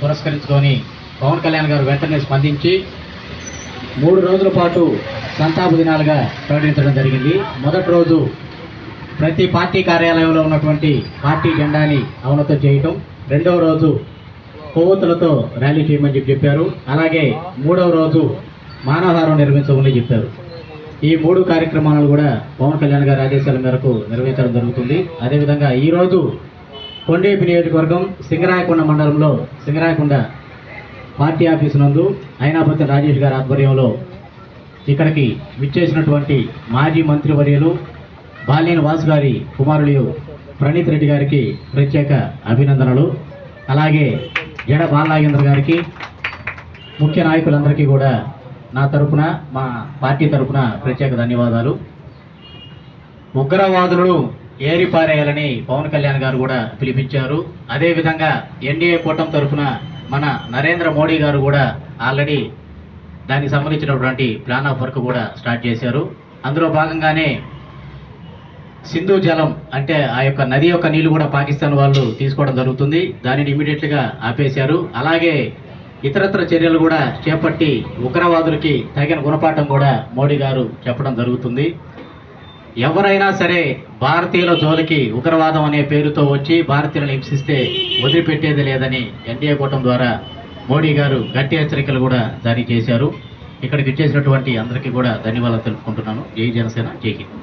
పురస్కరించుకొని పవన్ కళ్యాణ్ గారు వెంటనే స్పందించి మూడు రోజుల పాటు సంతాప దినాలుగా ప్రకటించడం జరిగింది. మొదటి రోజు ప్రతి పార్టీ కార్యాలయంలో ఉన్నటువంటి పార్టీ జెండాని అవనతం చేయటం రెండవ రోజు కొవ్వొత్తులతో ర్యాలీ చేయమని చెప్పి చెప్పారు. అలాగే మూడవ రోజు మానవహారం నిర్మించమని చెప్పారు. ఈ మూడు కార్యక్రమాలను కూడా పవన్ కళ్యాణ్ గారి ఆదేశాల మేరకు నిర్వహించడం జరుగుతుంది. అదేవిధంగా ఈరోజు కొండేపి నియోజకవర్గం సింగరాయకొండ మండలంలో సింగరాయకొండ పార్టీ ఆఫీసు నందు అయినాపతి రాజేష్ గారి ఆధ్వర్యంలో ఇక్కడికి విచ్చేసినటువంటి మాజీ మంత్రివర్యులు బాలినేని వాసు గారి కుమారులు ప్రణీత్ రెడ్డి గారికి ప్రత్యేక అభినందనలు. అలాగే జడ బాలనాగేంద్ర గారికి ముఖ్య నాయకులందరికీ కూడా నా తరపున మా పార్టీ తరపున ప్రత్యేక ధన్యవాదాలు. ఉగ్రవాదులను ఏరిపారేయాలని పవన్ కళ్యాణ్ గారు కూడా పిలిపించారు. అదేవిధంగా ఎన్డీఏ కూటమి తరఫున మన నరేంద్ర మోడీ గారు కూడా ఆల్రెడీ దానికి సంబంధించినటువంటి ప్లాన్ ఆఫ్ వర్క్ కూడా స్టార్ట్ చేశారు. అందులో భాగంగానే సింధు జలం అంటే ఆ యొక్క నది యొక్క నీళ్ళు కూడా పాకిస్తాన్ వాళ్ళు తీసుకోవడం జరుగుతుంది. దానిని ఇమీడియట్గా ఆపేశారు. అలాగే ఇతరత్ర చర్యలు కూడా చేపట్టి ఉగ్రవాదులకి తగిన గుణపాఠం కూడా మోడీ గారు చెప్పడం జరుగుతుంది. ఎవరైనా సరే భారతీయుల జోలికి ఉగ్రవాదం అనే పేరుతో వచ్చి భారతీయులను హింసిస్తే వదిలిపెట్టేది లేదని ఎన్డీఏ కూటమి ద్వారా మోడీ గారు గట్టి హెచ్చరికలు కూడా జారీ చేశారు. ఇక్కడికి ఇచ్చేసినటువంటి అందరికీ కూడా ధన్యవాదాలు తెలుపుకుంటున్నాను. జై జనసేన జై హింద్.